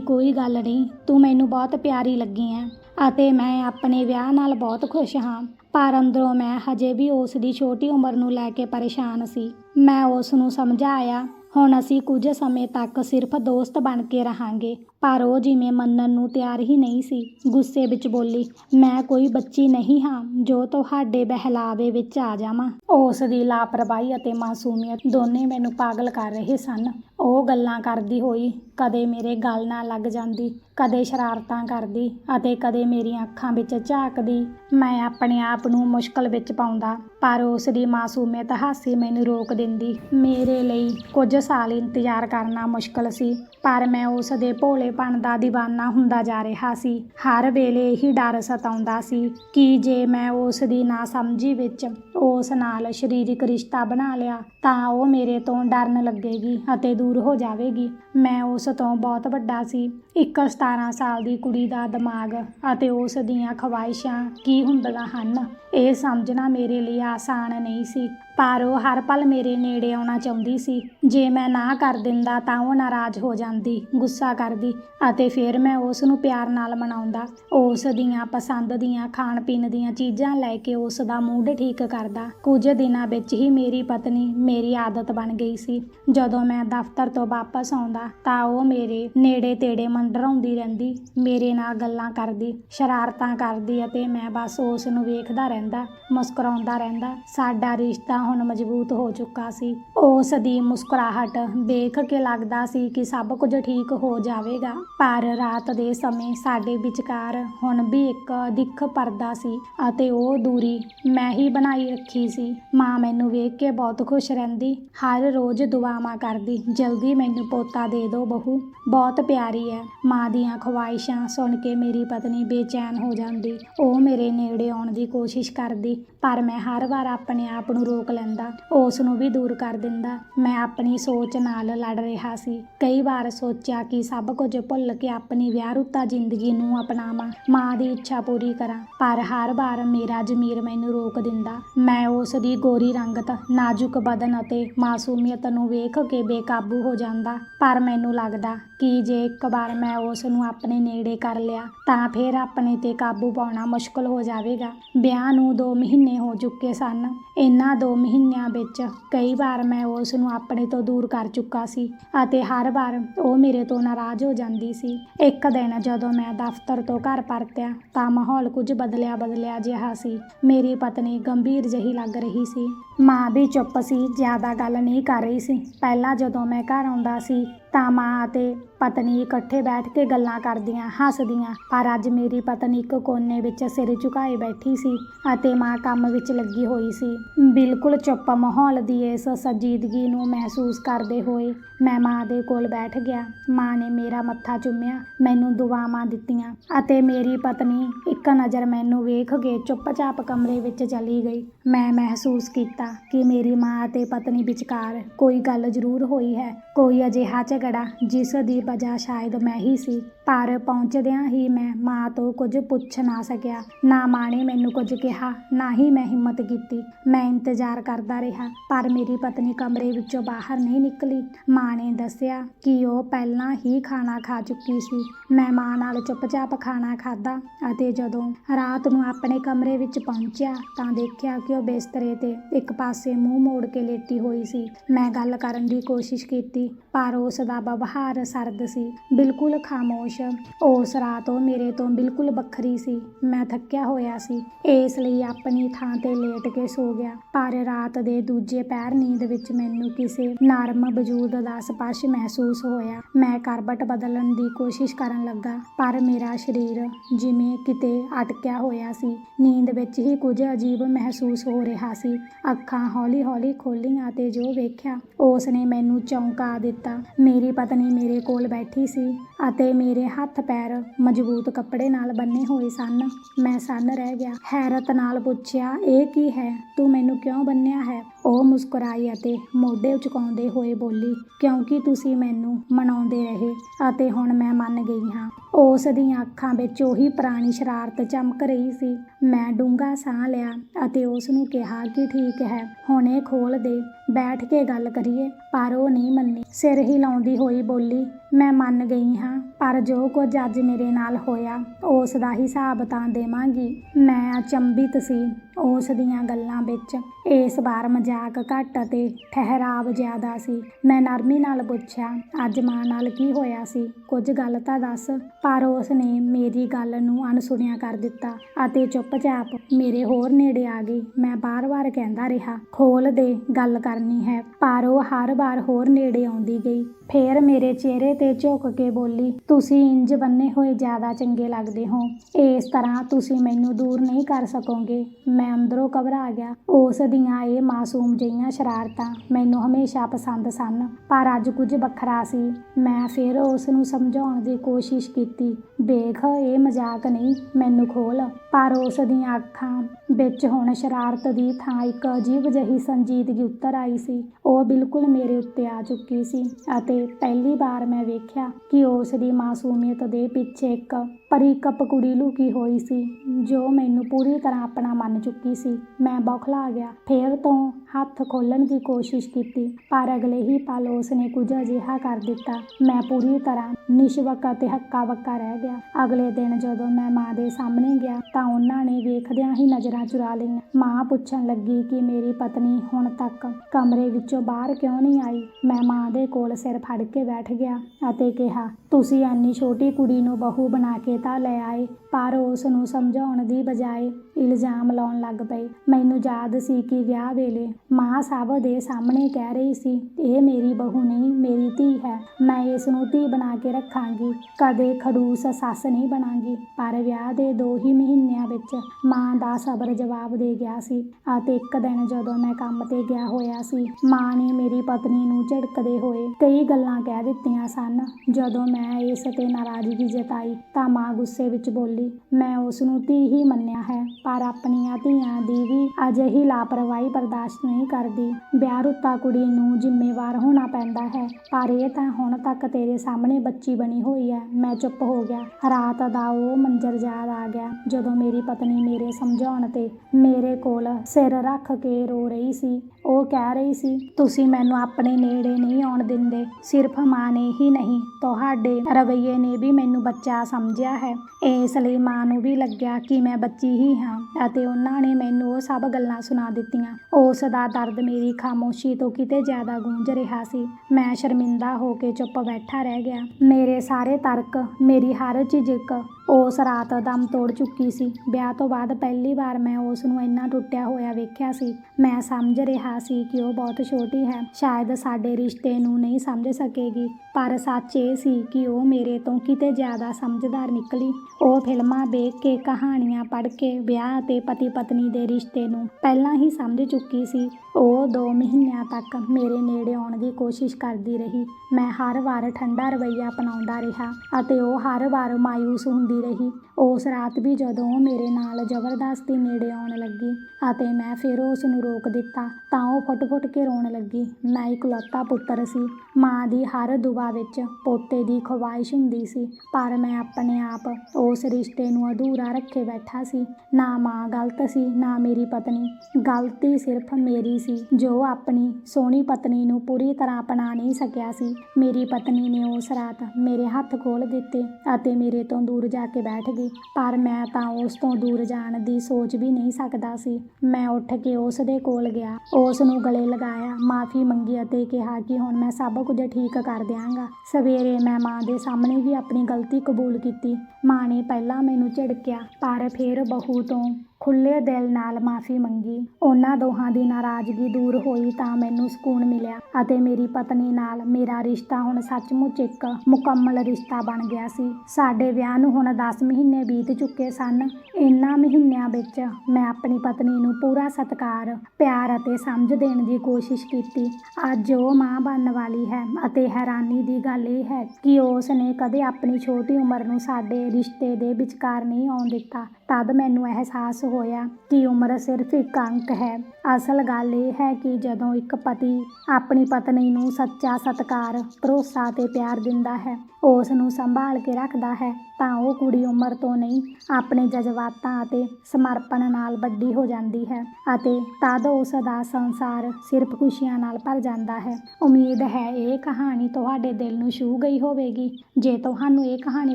ਕੋਈ ਗੱਲ ਨਹੀਂ, ਤੂੰ ਮੈਨੂੰ ਬਹੁਤ ਪਿਆਰੀ ਲੱਗੀ ਹੈ। ਅਤੇ ਮੈਂ ਆਪਣੇ ਵਿਆਹ ਨਾਲ ਬਹੁਤ ਖੁਸ਼ ਹਾਂ। ਪਰ ਅੰਦਰੋਂ ਮੈਂ ਹਜੇ ਵੀ ਉਸ ਦੀ ਛੋਟੀ ਉਮਰ ਨੂੰ ਲੈ ਕੇ ਪਰੇਸ਼ਾਨ ਸੀ। ਮੈਂ ਉਸ ਨੂੰ ਸਮਝਾਇਆ, ਹੁਣ ਅਸੀਂ ਕੁਝ ਸਮੇਂ ਤੱਕ ਸਿਰਫ ਦੋਸਤ ਬਣ ਕੇ ਰਹਾਂਗੇ। ਪਰ ਉਹ ਜਿਵੇਂ ਮੰਨਣ ਨੂੰ ਤਿਆਰ ਹੀ ਨਹੀਂ ਸੀ। ਗੁੱਸੇ ਵਿੱਚ ਬੋਲੀ, ਮੈਂ ਕੋਈ ਬੱਚੀ ਨਹੀਂ ਹਾਂ, ਜੋ ਤੁਹਾਡੇ ਬਹਿਲਾਵੇ ਵਿੱਚ ਆ ਜਾਵਾਂ। ਉਸ ਦੀ ਲਾਪਰਵਾਹੀ ਅਤੇ ਮਾਸੂਮੀਅਤ ਦੋਨੇ ਮੈਨੂੰ ਪਾਗਲ ਕਰ ਰਹੇ ਸਨ। ਉਹ ਗੱਲਾਂ ਕਰਦੀ ਹੋਈ ਕਦੇ ਮੇਰੇ ਗਲ ਨਾਲ ਲੱਗ ਜਾਂਦੀ, ਕਦੇ ਸ਼ਰਾਰਤਾਂ ਕਰਦੀ ਅਤੇ ਕਦੇ ਮੇਰੀਆਂ ਅੱਖਾਂ ਵਿੱਚ ਝਾਕਦੀ। ਮੈਂ ਆਪਣੇ ਆਪ ਨੂੰ ਮੁਸ਼ਕਲ ਵਿੱਚ ਪਾਉਂਦਾ, ਪਰ ਉਸ ਦੀ ਮਾਸੂਮੀਅਤ ਹਾਸੀ ਮੈਨੂੰ ਰੋਕ ਦਿੰਦੀ। ਮੇਰੇ ਲਈ ਕੁਝ ਸਾਲ ਇੰਤਜ਼ਾਰ ਕਰਨਾ ਮੁਸ਼ਕਲ ਸੀ। ਪਰ ਮੈਂ ਉਸ ਦੇ ਭੋਲੇਪਣ ਦਾ دیਵਾਨਾ ਹੁੰਦਾ ਜਾ ਰਿਹਾ ਸੀ। ਹਰ ਵੇਲੇ ਇਹੀ ਡਰ ਸਤਾਉਂਦਾ ਸੀ ਕਿ ਜੇ ਮੈਂ ਉਸ ਦੀ ਨਾ ਸਮਝੀ ਵਿੱਚ ਉਸ ਨਾਲ ਸਰੀਰਕ ਰਿਸ਼ਤਾ ਬਣਾ ਲਿਆ, ਤਾਂ ਉਹ ਮੇਰੇ ਤੋਂ ਡਰਨ ਲੱਗੇਗੀ ਅਤੇ ਦੂਰ ਹੋ ਜਾਵੇਗੀ। ਮੈਂ ਉਸ ਤੋਂ ਬਹੁਤ ਵੱਡਾ ਸੀ। ਇੱਕ 17 ਸਾਲ ਦੀ ਕੁੜੀ ਦਾ ਦਿਮਾਗ ਅਤੇ ਉਸ ਦੀਆਂ ਖਵਾਇਸ਼ਾਂ ਕੀ ਹੁੰਦੀਆਂ ਹਨ, ਇਹ ਸਮਝਣਾ ਮੇਰੇ ਲਈ ਆਸਾਨ ਨਹੀਂ ਸੀ। ਪਰ ਉਹ ਹਰ ਪਲ ਮੇਰੇ ਨੇੜੇ ਆਉਣਾ ਚਾਹੁੰਦੀ ਸੀ। ਜੇ ਮੈਂ ਨਾ ਕਰ ਦਿੰਦਾ ਤਾਂ ਉਹ ਨਾਰਾਜ਼ ਹੋ ਜਾਂਦੀ, ਗੁੱਸਾ ਕਰਦੀ ਅਤੇ ਫਿਰ ਮੈਂ ਉਸ ਨੂੰ ਪਿਆਰ ਨਾਲ ਮਨਾਉਂਦਾ। ਉਸ ਦੀਆਂ ਪਸੰਦ ਦੀਆਂ ਖਾਣ ਪੀਣ ਦੀਆਂ ਚੀਜ਼ਾਂ ਲੈ ਕੇ ਉਸ ਦਾ ਮੂਡ ਠੀਕ ਕਰਦਾ। ਕੁਝ ਦਿਨਾਂ ਵਿੱਚ ਹੀ ਮੇਰੀ ਪਤਨੀ ਮੇਰੀ ਆਦਤ ਬਣ ਗਈ ਸੀ। ਜਦੋਂ ਮੈਂ ਦਫ਼ਤਰ ਤੋਂ ਵਾਪਸ ਆਉਂਦਾ ਤਾਂ ਉਹ ਮੇਰੇ ਨੇੜੇ ਤੇੜੇ ਮੰਡਰਾਉਂਦੀ ਰਹਿੰਦੀ, ਮੇਰੇ ਨਾਲ ਗੱਲਾਂ ਕਰਦੀ, ਸ਼ਰਾਰਤਾਂ ਕਰਦੀ ਅਤੇ ਮੈਂ ਬਸ ਉਸ ਨੂੰ ਵੇਖਦਾ ਰਹਿੰਦਾ, ਮੁਸਕਰਾਉਂਦਾ ਰਹਿੰਦਾ। ਸਾਡਾ ਰਿਸ਼ਤਾ ਹੁਣ ਮਜ਼ਬੂਤ ਹੋ ਚੁੱਕਾ ਸੀ। ਉਸ ਦੀ ਮੁਸਕਰਾਹਟ ਦੇਖ ਕੇ ਲੱਗਦਾ ਸੀ ਕਿ ਸਭ ਕੁਝ ਠੀਕ ਹੋ ਜਾਵੇਗਾ। ਪਰ ਰਾਤ ਦੇ ਸਮੇਂ ਸਾਡੇ ਵਿਚਕਾਰ ਹੁਣ ਵੀ ਇੱਕ ਦਿੱਖ ਪਰਦਾ ਸੀ ਅਤੇ ਉਹ ਦੂਰੀ ਮੈਂ ਹੀ ਬਣਾਈ ਰੱਖੀ ਸੀ। ਮਾਂ ਮੈਨੂੰ ਵੇਖ ਕੇ ਬਹੁਤ ਖੁਸ਼ ਰਹਿੰਦੀ। ਹਰ ਰੋਜ਼ ਦੁਆਵਾਂ ਕਰਦੀ। ਜਲਦੀ ਮੈਨੂੰ ਪੋਤਾ ਦੇ ਦਿਓ ਬਹੂ। ਬਹੁਤ ਪਿਆਰੀ ਹੈ। ਮਾਂ ਦੀਆਂ ਖਵਾਇਸ਼ਾਂ ਸੁਣ ਕੇ ਮੇਰੀ ਪਤਨੀ ਬੇਚੈਨ ਹੋ ਜਾਂਦੀ। ਉਹ ਮੇਰੇ ਨੇੜੇ ਆਉਣ ਦੀ ਕੋਸ਼ਿਸ਼ ਕਰਦੀ। ਪਰ ਮੈਂ ਹਰ ਵਾਰ ਆਪਣੇ ਆਪ ਨੂੰ ਰੋਕ ਲੈਂਦਾ ਉਸ ਨੂੰ ਵੀ ਦੂਰ ਕਰ ਦਿੰਦਾ। ਮੈਂ ਆਪਣੀ ਸੋਚ ਨਾਲ ਲੜ ਰਿਹਾ ਸੀ। ਕਈ ਵਾਰ ਸੋਚਿਆ ਕਿ ਸਭ ਕੁਝ ਭੁੱਲ ਕੇ ਆਪਣੀ ਵਿਆਹੁਤਾ ਜ਼ਿੰਦਗੀ ਨੂੰ ਅਪਣਾਵਾਂ, ਮਾਂ ਦੀ ਇੱਛਾ ਪੂਰੀ ਕਰਾਂ। ਪਰ ਹਰ ਵਾਰ ਮੇਰਾ ਜ਼ਮੀਰ ਮੈਨੂੰ ਰੋਕ ਦਿੰਦਾ। ਮੈਂ ਉਸ ਦੀ ਗੋਰੀ ਰੰਗਤ, ਨਾਜ਼ੁਕ ਬਦਨ ਅਤੇ ਮਾਸੂਮੀਅਤ ਨੂੰ ਵੇਖ ਕੇ ਬੇਕਾਬੂ ਹੋ ਜਾਂਦਾ। ਪਰ ਮੈਨੂੰ ਲੱਗਦਾ ਕਿ ਜੇ ਇੱਕ ਵਾਰ ਮੈਂ ਉਸ ਨੂੰ ਆਪਣੇ ਨੇੜੇ ਕਰ ਲਿਆ, ਤਾਂ ਫਿਰ ਆਪਣੇ ਤੇ ਕਾਬੂ ਪਾਉਣਾ ਮੁਸ਼ਕਲ ਹੋ ਜਾਵੇਗਾ। ਵਿਆਹ ਨੂੰ 2 ਮਹੀਨੇ ਹੋ ਚੁੱਕੇ ਸਨ। ਇਹਨਾਂ 2 ਮਹੀਨਿਆਂ ਵਿੱਚ ਕਈ ਵਾਰ ਮੈਂ ਉਸ ਨੂੰ ਆਪਣੇ ਤੋਂ ਦੂਰ ਕਰ ਚੁੱਕਾ ਸੀ ਅਤੇ ਹਰ ਵਾਰ ਉਹ ਮੇਰੇ ਤੋਂ ਨਾਰਾਜ਼ ਹੋ ਜਾਂਦੀ ਸੀ। ਇੱਕ ਦਿਨ ਜਦੋਂ ਮੈਂ ਦਫ਼ਤਰ ਤੋਂ ਘਰ ਪਰਤਿਆ ਤਾਂ ਮਾਹੌਲ ਕੁਝ ਬਦਲਿਆ ਬਦਲਿਆ ਜਿਹਾ ਸੀ। ਮੇਰੀ ਪਤਨੀ ਗੰਭੀਰ ਜਹੀ ਲੱਗ ਰਹੀ ਸੀ। ਮਾਂ ਵੀ ਚੁੱਪ ਸੀ, ਜ਼ਿਆਦਾ ਗੱਲ ਨਹੀਂ ਕਰ ਰਹੀ ਸੀ। ਪਹਿਲਾਂ ਜਦੋਂ ਮੈਂ ਘਰ ਆਉਂਦਾ ਸੀ ਤਾਂ ਮਾਂ ਅਤੇ ਪਤਨੀ ਇਕੱਠੇ ਬੈਠ ਕੇ ਗੱਲਾਂ ਕਰਦੀਆਂ, ਹੱਸਦੀਆਂ। ਪਰ ਅੱਜ ਮੇਰੀ ਪਤਨੀ ਇੱਕ ਕੋਨੇ ਵਿੱਚ ਸਿਰ ਝੁਕਾਏ ਬੈਠੀ ਸੀ ਅਤੇ ਮਾਂ ਕੰਮ ਵਿੱਚ ਲੱਗੀ ਹੋਈ ਸੀ। ਬਿਲਕੁਲ ਚੁੱਪ ਮਾਹੌਲ ਦੀ ਇਸ ਸੰਜੀਦਗੀ ਨੂੰ ਮਹਿਸੂਸ ਕਰਦੇ ਹੋਏ ਮੈਂ ਮਾਂ ਦੇ ਕੋਲ ਬੈਠ ਗਿਆ। ਮਾਂ ਨੇ ਮੇਰਾ ਮੱਥਾ ਚੁੰਮਿਆ, ਮੈਨੂੰ ਦੁਆਵਾਂ ਦਿੱਤੀਆਂ ਅਤੇ ਮੇਰੀ ਪਤਨੀ ਇੱਕ ਨਜ਼ਰ ਮੈਨੂੰ ਵੇਖ ਕੇ ਚੁੱਪਚਾਪ ਕਮਰੇ ਵਿੱਚ ਚਲੀ ਗਈ। ਮੈਂ ਮਹਿਸੂਸ ਕੀਤਾ ਕਿ ਮੇਰੀ ਮਾਂ ਅਤੇ ਪਤਨੀ ਵਿਚਕਾਰ ਕੋਈ ਗੱਲ ਜ਼ਰੂਰ ਹੋਈ ਹੈ, ਕੋਈ ਅਜਿਹਾ ਝਗੜਾ ਜਿਸ ਦੀ ਵਜ੍ਹਾ ਸ਼ਾਇਦ ਮੈਂ ਹੀ ਸੀ। ਪਰ ਪਹੁੰਚਦਿਆਂ ਹੀ ਮੈਂ ਮਾਂ ਤੋਂ ਕੁਝ ਪੁੱਛ ਨਾ ਸਕਿਆ। ਨਾ ਮਾਂ ਨੇ ਮੈਨੂੰ ਕੁਝ ਕਿਹਾ, ਨਾ ਹੀ ਮੈਂ ਹਿੰਮਤ ਕੀਤੀ। ਮੈਂ ਇੰਤਜ਼ਾਰ ਕਰਦਾ ਰਿਹਾ, ਪਰ ਮੇਰੀ ਪਤਨੀ ਕਮਰੇ ਵਿੱਚੋਂ ਬਾਹਰ ਨਹੀਂ ਨਿਕਲੀ। ਮਾਂ ਨੇ ਦੱਸਿਆ ਕਿ ਉਹ ਪਹਿਲਾਂ ਹੀ ਖਾਣਾ ਖਾ ਚੁੱਕੀ ਸੀ। ਮੈਂ ਮਾਂ ਨਾਲ ਚੁੱਪਚਾਪ ਖਾਣਾ ਖਾਦਾ ਅਤੇ ਜਦੋਂ ਰਾਤ ਨੂੰ ਆਪਣੇ ਕਮਰੇ ਵਿੱਚ ਪਹੁੰਚਿਆ ਤਾਂ ਦੇਖਿਆ ਕਿ ਉਹ ਬਿਸਤਰੇ ਤੇ ਇੱਕ ਪਾਸੇ ਮੂੰਹ ਮੋੜ ਕੇ ਲੇਟੀ ਹੋਈ ਸੀ। ਮੈਂ ਗੱਲ ਕਰਨ ਦੀ ਕੋਸ਼ਿਸ਼ ਕੀਤੀ ਪਰ ਉਸ ਦਾ ਵਿਵਹਾਰ ਸਰਦ ਸੀ, ਬਿਲਕੁਲ ਖਾਮੋਸ਼। ਉਸ ਰਾਤ ਉਹ ਮੇਰੇ ਤੋਂ ਬਿਲਕੁਲ ਵੱਖਰੀ ਸੀ। ਮੈਂ ਥੱਕਿਆ ਹੋਇਆ ਸੀ। ਇਸ ਲਈ ਆਪਣੀ ਥਾਂ ਤੇ ਲੇਟ ਕੇ ਸੋ ਗਿਆ। ਪਰ ਰਾਤ ਦੇ ਦੂਜੇ ਪੈਰ ਨੀਂਦ ਵਿੱਚ ਮੈਨੂੰ ਕਿਸੇ ਨਰਮ ਵਜੂਦ ਦਾ ਸਪਰਸ਼ ਮਹਿਸੂਸ ਹੋਇਆ। ਮੈਂ ਕਰਬਟ ਬਦਲਣ ਦੀ ਕੋਸ਼ਿਸ਼ ਕਰਨ ਲੱਗਾ। ਪਰ ਮੇਰਾ ਸਰੀਰ ਜਿਵੇਂ ਕਿਤੇ ਅਟਕਿਆ ਹੋਇਆ ਸੀ। ਨੀਂਦ ਵਿੱਚ ਹੀ ਕੁਝ ਅਜੀਬ ਮਹਿਸੂਸ ਹੋ ਰਿਹਾ ਸੀ। ਅੱਖਾਂ ਹੌਲੀ-ਹੌਲੀ ਖੋਲੀਆਂ ਤੇ ਜੋ ਵੇਖਿਆ, ਉਸ ਨੇ ਮੈਨੂੰ ਚੌਂਕਾ ਦਿੱਤਾ। ਮੇਰੀ ਪਤਨੀ ਮੇਰੇ ਕੋਲ ਬੈਠੀ ਸੀ ਅਤੇ ਮੇਰੇ ਹੱਥ ਪੈਰ ਮਜ਼ਬੂਤ ਕੱਪੜੇ ਨਾਲ ਬੰਨੇ ਹੋਏ ਸਨ। ਮੈਂ ਸਨ ਰਹਿ ਗਿਆ। ਹੈਰਤ ਨਾਲ ਪੁੱਛਿਆ, ਇਹ ਕੀ ਹੈ? ਤੂੰ ਮੈਨੂੰ ਕਿਉਂ ਬੰਨਿਆ ਹੈ? ਉਹ ਮੁਸਕਰਾਈ ਅਤੇ ਮੋਢੇ ਝੁਕਾਉਂਦੇ ਹੋਏ ਬੋਲੀ, ਕਿਉਂਕਿ ਤੁਸੀਂ ਮੈਨੂੰ ਮਨਾਉਂਦੇ ਰਹੇ ਅਤੇ ਹੁਣ ਮੈਂ ਮੰਨ ਗਈ ਹਾਂ। ਉਸ ਦੀਆਂ ਅੱਖਾਂ ਵਿੱਚ ਉਹੀ ਪੁਰਾਣੀ ਸ਼ਰਾਰਤ ਚਮਕ ਰਹੀ ਸੀ। ਮੈਂ ਡੂੰਘਾ ਸਾਹ ਲਿਆ ਅਤੇ ਉਸਨੂੰ ਕਿਹਾ ਕਿ ਠੀਕ ਹੈ, ਹੁਣ ਇਹ ਖੋਲ ਦੇ, ਬੈਠ ਕੇ ਗੱਲ ਕਰੀਏ, ਪਰ ਉਹ ਨਹੀਂ ਮੰਨੀ। ਸਿਰ ਹਿਲਾਉਂਦੀ ਹੋਈ ਬੋਲੀ ਮੈਂ ਮੰਨ ਗਈ ਹਾਂ, ਪਰ ਜੋ ਕੁਝ ਅੱਜ ਮੇਰੇ ਨਾਲ ਹੋਇਆ ਉਸ ਦਾ ਹਿਸਾਬ ਤਾਂ ਦੇਵਾਂਗੀ। ਮੈਂ ਅਚੰਭਿਤ ਸੀ ਉਸ ਦੀਆਂ ਗੱਲਾਂ ਵਿੱਚ। ਇਸ ਵਾਰ ਮਜ਼ਾਕ ਘੱਟ ਅਤੇ ਠਹਿਰਾਵ ਜ਼ਿਆਦਾ ਸੀ। ਮੈਂ ਨਰਮੀ ਨਾਲ ਪੁੱਛਿਆ, ਅੱਜ ਮਾਂ ਨਾਲ ਕੀ ਹੋਇਆ ਸੀ? ਕੁਝ ਗੱਲ ਤਾਂ ਦੱਸ। ਪਰ ਉਸ ਨੇ ਮੇਰੀ ਗੱਲ ਨੂੰ ਅਣਸੁਣਿਆ ਕਰ ਦਿੱਤਾ ਅਤੇ ਚੁੱਪਚਾਪ ਮੇਰੇ ਹੋਰ ਨੇੜੇ ਆ ਗਈ। ਮੈਂ ਬਾਰ-ਬਾਰ ਕਹਿੰਦਾ ਰਿਹਾ, ਖੋਲ ਦੇ, ਗੱਲ ਕਰਨੀ ਹੈ। ਪਰ ਉਹ ਹਰ ਵਾਰ ਹੋਰ ਨੇੜੇ ਆਉਂਦੀ ਗਈ। ਫੇਰ ਮੇਰੇ ਚਿਹਰੇ ਤੇ ਝੁੱਕ ਕੇ ਬੋਲੀ, ਤੁਸੀਂ ਇੰਜ ਬੰਨੇ ਹੋਏ ਜ਼ਿਆਦਾ ਚੰਗੇ ਲੱਗਦੇ ਹੋ। ਇਸ ਤਰ੍ਹਾਂ ਤੁਸੀਂ ਮੈਨੂੰ ਦੂਰ ਨਹੀਂ ਕਰ ਸਕੋਗੇ। ਮੈਂ ਅੰਦਰੋਂ ਘਬਰਾ ਗਿਆ। ਉਸ ਦੀਆਂ ਇਹ ਮਾਸੂਮ ਜਿਹੀਆਂ ਸ਼ਰਾਰਤਾਂ ਮੈਨੂੰ ਹਮੇਸ਼ਾ ਪਸੰਦ ਸਨ, ਪਰ ਅੱਜ ਕੁਝ ਵੱਖਰਾ ਸੀ। ਮੈਂ ਫਿਰ ਉਸ ਨੂੰ ਸਮਝਾਉਣ ਦੀ ਕੋਸ਼ਿਸ਼ ਕੀਤੀ, ਦੇਖ, ਇਹ ਮਜ਼ਾਕ ਨਹੀਂ, ਮੈਨੂੰ ਖੋਲ। ਪਰ ਉਸ ਦੀਆਂ ਅੱਖਾਂ ਵਿੱਚ ਹੁਣ ਸ਼ਰਾਰਤ ਦੀ ਥਾਂ ਇੱਕ ਅਜੀਬ ਜਿਹੀ ਸੰਜੀਦਗੀ ਉਤਰ ਆਈ ਸੀ। ਉਹ ਬਿਲਕੁਲ ਮੇਰੇ ਉੱਤੇ ਆ ਚੁੱਕੀ ਸੀ ਅਤੇ ਪਹਿਲੀ ਵਾਰ ਮੈਂ ਵੇਖਿਆ ਕਿ ਉਸ ਦੀ ਮਾਸੂਮੀਅਤ ਦੇ ਪਿੱਛੇ ਇੱਕ ਪਰੀਕਪ ਕੁੜੀ ਲੁਕੀ ਹੋਈ ਸੀ, ਜੋ ਮੈਨੂੰ ਪੂਰੀ ਤਰ੍ਹਾਂ ਆਪਣਾ ਮੰਨ ਚੁੱਕੀ ਸੀ। ਮੈਂ ਬੌਖਲਾ ਗਿਆ, ਫੇਰ ਤੋਂ ਹੱਥ ਖੋਲਣ ਦੀ ਕੋਸ਼ਿਸ਼ ਕੀਤੀ, ਪਰ ਅਗਲੇ ਹੀ ਪਲ ਉਸ ਨੇ ਕੁਝ ਅਜਿਹਾ ਕਰ ਦਿੱਤਾ। ਮੈਂ ਪੂਰੀ ਤਰ੍ਹਾਂ ਨਿਸ਼ਵਕ ਅਤੇ ਹੱਕਾ ਬੱਕਾ ਰਹਿ ਗਿਆ। ਅਗਲੇ ਦਿਨ ਜਦੋਂ ਮੈਂ ਮਾਂ ਦੇ ਸਾਹਮਣੇ ਗਿਆ ਤਾਂ ਉਹਨਾਂ ਨੇ ਵੇਖਦਿਆਂ ਹੀ ਨਜ਼ਰ ਚੁਰਾ ਲਈਆਂ। ਮਾਂ ਪੁੱਛਣ ਲੱਗੀ ਕਿ ਮੇਰੀ ਪਤਨੀ ਹੁਣ ਤੱਕ ਕਮਰੇ ਵਿੱਚੋਂ ਬਾਹਰ ਕਿਉਂ ਨਹੀਂ ਆਈ? ਮੈਂ ਮਾਂ ਦੇ ਕੋਲ ਸਿਰ ਫੜ ਕੇ ਬੈਠ ਗਿਆ ਅਤੇ ਕਿਹਾ, ਤੁਸੀਂ ਐਨੀ ਛੋਟੀ ਕੁੜੀ ਨੂੰ ਬਹੂ ਬਣਾ ਕੇ ਤਾਂ ਲੈ ਆਏ, ਪਰ ਉਸ ਨੂੰ ਸਮਝਾਉਣ ਦੀ ਬਜਾਏ ਇਲਜ਼ਾਮ ਲਾਉਣ ਲੱਗ ਪਏ। ਮੈਨੂੰ ਯਾਦ ਸੀ ਕਿ ਵਿਆਹ ਵੇਲੇ ਮਾਂ ਸਭ ਦੇ ਸਾਹਮਣੇ ਕਹਿ ਰਹੀ ਸੀ, ਇਹ ਮੇਰੀ ਬਹੂ ਨਹੀਂ, ਮੇਰੀ ਧੀ ਹੈ। ਮੈਂ ਇਸ ਨੂੰ ਧੀ ਬਣਾ ਕੇ ਰੱਖਾਂਗੀ। ਕਦੇ ਖੜੂਸ ਸੱਸ ਨਹੀਂ ਬਣਾਂਗੀ। ਪਰ ਵਿਆਹ ਦੇ ਦੋ ਹੀ ਮਹੀਨਿਆਂ ਵਿੱਚ ਮਾਂ ਦਾ ਸਬਰ ਜਵਾਬ ਦੇ ਗਿਆ ਸੀ ਅਤੇ ਇੱਕ ਦਿਨ ਜਦੋਂ ਮੈਂ ਕੰਮ ਤੇ ਗਿਆ ਹੋਇਆ ਸੀ, ਮਾਂ ਨੇ ਮੇਰੀ ਪਤਨੀ ਨੂੰ ਝਿੜਕਦੇ ਹੋਏ ਕਈ ਗੱਲਾਂ ਕਹਿ ਦਿੱਤੀਆਂ ਸਨ। ਜਦੋਂ ਮੈਂ ਇਸ ਤੇ ਨਾਰਾਜ਼ਗੀ ਜਤਾਈ ਤਾਂ ਮਾਂ ਗੁੱਸੇ ਵਿੱਚ ਬੋਲੀ, ਮੈਂ ਉਸ ਨੂੰ ਧੀ ਹੀ ਮੰਨਿਆ ਹੈ, ਪਰ ਆਪਣੀਆਂ ਧੀਆਂ ਦੀ ਵੀ ਅਜਿਹੀ ਲਾਪਰਵਾਹੀ ਬਰਦਾਸ਼ਤ ਨਹੀਂ ਕਰਦੀ। ਵਿਆਹ ਰੁੱਤਾ ਕੁੜੀ ਨੂੰ ਜ਼ਿੰਮੇਵਾਰ ਹੋਣਾ ਪੈਂਦਾ ਹੈ, ਪਰ ਇਹ ਤਾਂ ਹੁਣ ਤੱਕ ਤੇਰੇ ਸਾਹਮਣੇ ਬੱਚੀ ਬਣੀ ਹੋਈ ਹੈ। ਮੈਂ ਚੁੱਪ ਹੋ ਗਿਆ। ਰਾਤ ਦਾ ਉਹ ਮੰਜ਼ਰ ਯਾਦ ਆ ਗਿਆ ਜਦੋਂ ਮੇਰੀ ਪਤਨੀ ਮੇਰੇ ਸਮਝਾਉਣ ਤੇ ਮੇਰੇ ਕੋਲ ਸਿਰ ਰੱਖ ਕੇ ਰੋ ਰਹੀ ਸੀ। ਉਹ ਕਹਿ ਰਹੀ ਸੀ, ਤੁਸੀਂ ਮੈਨੂੰ ਆਪਣੇ ਨੇੜੇ ਨਹੀਂ ਆਉਣ ਦਿੰਦੇ, ਸਿਰਫ ਮਾਂ ਨੇ ਹੀ ਨਹੀਂ, ਤੁਹਾਡੇ ਰਵੱਈਏ ਨੇ ਵੀ ਮੈਨੂੰ ਬੱਚਾ ਸਮਝਿਆ ਹੈ। ਇਸ ਲਈ ਮਾਂ ਨੂੰ ਵੀ ਲੱਗਿਆ ਕਿ ਮੈਂ ਬੱਚੀ ਹੀ ਹਾਂ, ਅਤੇ ਉਹਨਾਂ ਨੇ ਮੈਨੂੰ ਉਹ ਸਭ ਗੱਲਾਂ ਸੁਣਾ ਦਿੱਤੀਆਂ। ਉਸ ਦਾ ਦਰਦ ਮੇਰੀ ਖਾਮੋਸ਼ੀ ਤੋਂ ਕਿਤੇ ਜ਼ਿਆਦਾ ਗੂੰਜ ਰਿਹਾ ਸੀ। ਮੈਂ ਸ਼ਰਮਿੰਦਾ ਹੋ ਕੇ ਚੁੱਪ ਬੈਠਾ ਰਹਿ ਗਿਆ। ਮੇਰੇ ਸਾਰੇ ਤਰਕ, ਮੇਰੀ ਹਰ ਝਿਜਕ, ਉਸ ਰਾਤ ਦਮ ਤੋੜ ਚੁੱਕੀ ਸੀ। ਵਿਆਹ ਤੋਂ ਬਾਅਦ ਪਹਿਲੀ ਵਾਰ ਮੈਂ ਉਸ ਨੂੰ ਇੰਨਾ ਟੁੱਟਿਆ ਹੋਇਆ ਵੇਖਿਆ ਸੀ। ਮੈਂ ਸਮਝ ਰਿਹਾ ਸੀ ਕਿ ਉਹ ਬਹੁਤ ਛੋਟੀ ਹੈ। ਸ਼ਾਇਦ ਸਾਡੇ ਰਿਸ਼ਤੇ ਨੂੰ ਨਹੀਂ ਸਮਝ ਸਕੇਗੀ, ਪਰ ਸੱਚ ਇਹ ਸੀ ਕਿ ਉਹ ਮੇਰੇ ਤੋਂ ਕਿਤੇ ਜ਼ਿਆਦਾ ਸਮਝਦਾਰ ਨਿਕਲੀ। ਉਹ ਫਿਲਮਾਂ ਵੇਖ ਕੇ ਕਹਾਣੀਆਂ ਪੜ੍ਹ ਕੇ ਵਿਆਹ ਅਤੇ ਪਤੀ ਪਤਨੀ ਦੇ ਰਿਸ਼ਤੇ ਨੂੰ ਪਹਿਲਾਂ ਹੀ ਸਮਝ ਚੁੱਕੀ ਸੀ। ਉਹ 2 ਮਹੀਨਿਆਂ ਤੱਕ ਮੇਰੇ ਨੇੜੇ ਆਉਣ ਦੀ ਕੋਸ਼ਿਸ਼ ਕਰਦੀ ਰਹੀ। ਮੈਂ ਹਰ ਵਾਰ ਠੰਡਾ ਰਵੱਈਆ ਅਪਣਾਉਂਦਾ ਰਿਹਾ ਅਤੇ ਉਹ ਹਰ ਵਾਰ ਮਾਇੂਸ ਹੁੰਦੀ ਰਹੀ। ਉਸ ਰਾਤ ਵੀ ਜਦੋਂ ਉਹ ਮੇਰੇ ਨਾਲ ਜ਼ਬਰਦਸਤੀ ਨੇੜੇ ਆਉਣ ਲੱਗੀ ਅਤੇ ਮੈਂ ਫਿਰ ਉਸ ਨੂੰ ਰੋਕ ਦਿੱਤਾ ਤਾਂ ਉਹ ਫੁੱਟ-ਫੁੱਟ ਕੇ ਰੋਣ ਲੱਗੀ ਮੈਂ ਇਕਲੌਤਾ ਪੁੱਤਰ ਸੀ ਮਾਂ ਦੀ ਹਰ ਦੁਆ ਵਿੱਚ ਪੋਤੇ ਦੀ ਖਵਾਇਸ਼ ਹੁੰਦੀ ਸੀ ਪਰ ਮੈਂ ਆਪਣੇ ਆਪ ਉਸ ਰਿਸ਼ਤੇ ਨੂੰ ਅਧੂਰਾ ਰੱਖੇ ਬੈਠਾ ਸੀ ਨਾ ਮਾਂ ਗਲਤ ਸੀ ਨਾ ਮੇਰੀ ਪਤਨੀ ਗਲਤੀ ਸਿਰਫ ਮੇਰੀ ਸੀ ਜੋ ਆਪਣੀ ਸੋਹਣੀ ਪਤਨੀ ਨੂੰ ਪੂਰੀ ਤਰ੍ਹਾਂ ਅਪਣਾ ਨਹੀਂ ਸਕਿਆ ਸੀ ਮੇਰੀ ਪਤਨੀ ਨੇ ਉਸ ਰਾਤ ਮੇਰੇ ਹੱਥ ਖੋਲ ਦਿੱਤੇ ਅਤੇ ਮੇਰੇ ਤੋਂ ਦੂਰ ਜਾ ਕੇ ਬੈਠ ਗਈ ਪਰ ਮੈਂ ਤਾਂ ਉਸ ਤੋਂ ਦੂਰ ਜਾਣ ਦੀ ਸੋਚ ਵੀ ਨਹੀਂ ਸਕਦਾ ਸੀ ਮੈਂ ਉੱਠ ਕੇ ਉਸ ਦੇ ਕੋਲ ਗਿਆ ਉਸ ਨੂੰ ਗਲੇ ਲਗਾਇਆ, ਮਾਫੀ ਮੰਗੀ ਅਤੇ ਕਿਹਾ ਕਿ ਹੁਣ ਮੈਂ ਸਭ ਕੁਝ ਠੀਕ ਕਰ ਦਿਆਂਗਾ। ਸਵੇਰੇ ਮੈਂ ਮਾਂ ਦੇ ਸਾਹਮਣੇ ਵੀ ਆਪਣੀ ਗਲਤੀ ਕਬੂਲ ਕੀਤੀ। ਮਾਂ ਨੇ ਪਹਿਲਾਂ ਮੈਨੂੰ ਝਿੜਕਿਆ, ਪਰ ਫਿਰ ਬਹੂ ਤੋਂ ਖੁੱਲ੍ਹੇ ਦਿਲ ਨਾਲ ਮਾਫੀ ਮੰਗੀ। ਉਹਨਾਂ ਦੋਹਾਂ ਦੀ ਨਾਰਾਜ਼ਗੀ ਦੂਰ ਹੋਈ ਤਾਂ ਮੈਨੂੰ ਸਕੂਨ ਮਿਲਿਆ ਅਤੇ ਮੇਰੀ ਪਤਨੀ ਨਾਲ ਮੇਰਾ ਰਿਸ਼ਤਾ ਹੁਣ ਸੱਚਮੁੱਚ ਇੱਕ ਮੁਕੰਮਲ ਰਿਸ਼ਤਾ ਬਣ ਗਿਆ ਸੀ। ਸਾਡੇ ਵਿਆਹ ਨੂੰ ਹੁਣ ਦਸ ਮਹੀਨੇ ਬੀਤ ਚੁੱਕੇ ਸਨ। ਇਨ੍ਹਾਂ ਮਹੀਨਿਆਂ ਵਿੱਚ ਮੈਂ ਆਪਣੀ ਪਤਨੀ ਨੂੰ ਪੂਰਾ ਸਤਿਕਾਰ, ਪਿਆਰ ਅਤੇ ਸਮਝ ਦੇਣ ਦੀ ਕੋਸ਼ਿਸ਼ ਕੀਤੀ। ਅੱਜ ਉਹ ਮਾਂ ਬਣਨ ਵਾਲੀ ਹੈ ਅਤੇ ਹੈਰਾਨੀ ਦੀ ਗੱਲ ਇਹ ਹੈ ਕਿ ਉਸ ਨੇ ਕਦੇ ਆਪਣੀ ਛੋਟੀ ਉਮਰ ਨੂੰ ਸਾਡੇ ਰਿਸ਼ਤੇ ਦੇ ਵਿਚਕਾਰ ਨਹੀਂ ਆਉਣ ਦਿੱਤਾ। ਤਦ ਮੈਨੂੰ ਅਹਿਸਾਸ ਹੋਇਆ ਕਿ ਉਮਰ ਸਿਰਫ ਇੱਕ ਅੰਕ ਹੈ। ਅਸਲ ਗੱਲ ਇਹ ਹੈ ਕਿ ਜਦੋਂ ਇੱਕ ਪਤੀ ਆਪਣੀ ਪਤਨੀ ਨੂੰ ਸੱਚਾ ਸਤਿਕਾਰ, ਭਰੋਸਾ ਤੇ ਪਿਆਰ ਦਿੰਦਾ ਹੈ, ਉਸ ਨੂੰ ਸੰਭਾਲ ਕੇ ਰੱਖਦਾ ਹੈ, ਤਾਂ ਉਹ ਕੁੜੀ ਉਮਰ ਤੋਂ ਨਹੀਂ, ਆਪਣੇ ਜਜ਼ਬਾਤਾਂ ਅਤੇ ਸਮਰਪਣ ਨਾਲ ਵੱਡੀ ਹੋ ਜਾਂਦੀ ਹੈ ਅਤੇ ਤਦ ਉਸ ਦਾ ਸੰਸਾਰ ਸਿਰਫ ਖੁਸ਼ੀਆਂ ਨਾਲ ਭਰ ਜਾਂਦਾ ਹੈ। ਉਮੀਦ ਹੈ ਇਹ ਕਹਾਣੀ ਤੁਹਾਡੇ ਦਿਲ ਨੂੰ ਛੂਹ ਗਈ ਹੋਵੇਗੀ। ਜੇ ਤੁਹਾਨੂੰ ਇਹ ਕਹਾਣੀ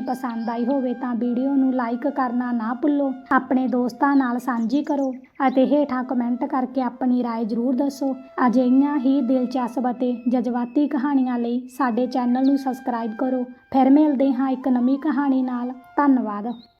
ਪਸੰਦ ਆਈ ਹੋਵੇ ਤਾਂ ਵੀਡੀਓ ਨੂੰ ਲਾਈਕ ਕਰਨਾ ਨਾ ਭੁੱਲੋ, ਆਪਣੇ ਦੋਸਤਾਂ ਨਾਲ ਸਾਂਝੀ ਕਰੋ ਅਤੇ ਹੇਠਾਂ ਕਮੈਂਟ ਕਰਕੇ ਆਪਣੀ رائے ਜ਼ਰੂਰ ਦੱਸੋ ਅਜਿਹੀਆਂ ਹੀ ਦਿਲਚਸਪ ਅਤੇ ਜਜ਼ਬਾਤੀ ਕਹਾਣੀਆਂ ਲਈ ਸਾਡੇ ਚੈਨਲ ਨੂੰ ਸਬਸਕ੍ਰਾਈਬ ਕਰੋ ਫਿਰ ਮਿਲਦੇ ਹਾਂ ਇੱਕ ਨਵੀਂ ਕਹਾਣੀ ਨਾਲ ਧੰਨਵਾਦ